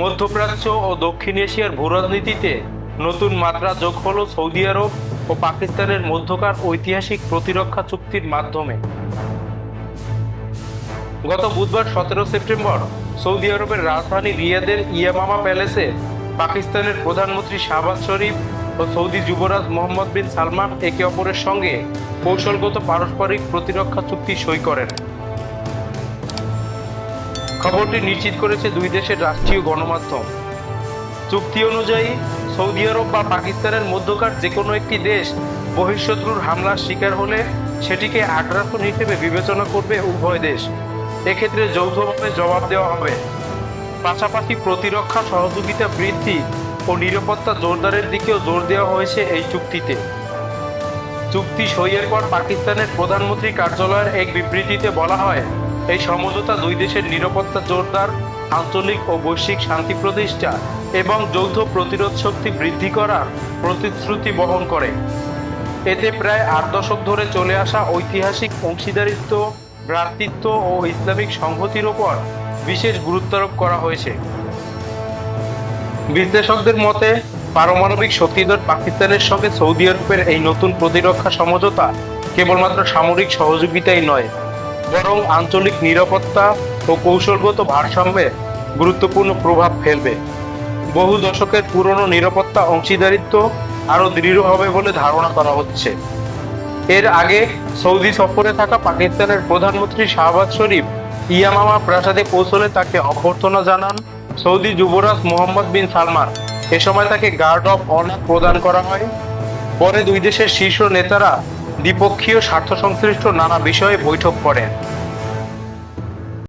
মধ্যপ্রাচ্য ও দক্ষিণ এশিয়ার ভূরাজনীতিতে নতুন মাত্রা যোগ হলো সৌদি আরব ও পাকিস্তানের মধ্যকার ঐতিহাসিক প্রতিরক্ষা চুক্তির মাধ্যমে। গত বুধবার সতেরো সেপ্টেম্বর সৌদি আরবের রাজধানী রিয়াদের ইয়ামামা প্যালেসে পাকিস্তানের প্রধানমন্ত্রী শাহবাজ শরীফ ও সৌদি যুবরাজ মোহাম্মদ বিন সালমান একে অপরের সঙ্গে কৌশলগত পারস্পরিক প্রতিরক্ষা চুক্তি সই করেন। খবরটি নিশ্চিত করেছে দুই দেশের রাষ্ট্রীয় গণমাধ্যম। চুক্তি অনুযায়ী সৌদি আরব বা পাকিস্তানের মধ্যকার যে কোনো একটি দেশ বহিঃশত্রুর হামলার শিকার হলে সেটিকে আগ্রাসন হিসেবে বিবেচনা করবে উভয় দেশ। এক্ষেত্রে যৌথভাবে জবাব দেওয়া হবে। পাশাপাশি প্রতিরক্ষা সহযোগিতা বৃদ্ধি ও নিরাপত্তা জোরদারের দিকেও জোর দেওয়া হয়েছে এই চুক্তিতে। চুক্তি সইয়ের পর পাকিস্তানের প্রধানমন্ত্রী কার্যালয়ের এক বিবৃতিতে বলা হয় এই সমঝোতা দুই দেশের নিরাপত্তা জোরদার, আঞ্চলিক ও বৈশ্বিক শান্তি প্রতিষ্ঠা এবং যৌথ প্রতিরোধ শক্তি বৃদ্ধি করার প্রতিশ্রুতি বহন করে। এতে প্রায় আট দশক ধরে চলে আসা ঐতিহাসিক অংশীদারিত্ব, ভ্রাতৃত্ব ও ইসলামিক সংহতির ওপর বিশেষ গুরুত্বারোপ করা হয়েছে। বিশ্লেষকদের মতে, পারমাণবিক শক্তিধর পাকিস্তানের সঙ্গে সৌদি আরবের এই নতুন প্রতিরক্ষা সমঝোতা কেবলমাত্র সামরিক সহযোগিতাই নয় বরং আঞ্চলিক নিরাপত্তা ও কৌশলগত ভারসাম্যে গুরুত্বপূর্ণ প্রভাব ফেলবে। বহু দশকের পুরনো নিরাপত্তা অংশীদারিত্ব আরও দৃঢ় হবে বলে ধারণা করা হচ্ছে। এর আগে সৌদি সফরে থাকা পাকিস্তানের প্রধানমন্ত্রী শাহবাজ শরীফ ইয়ামামা প্রাসাদে পৌঁছলে তাকে অভ্যর্থনা জানান সৌদি যুবরাজ মোহাম্মদ বিন সালমান। এ সময় তাকে গার্ড অফ অনার প্রদান করা হয়। পরে দুই দেশের শীর্ষ নেতারা দ্বিপক্ষীয় স্বার্থ সংশ্লিষ্ট নানা বিষয়ে বৈঠক করেন।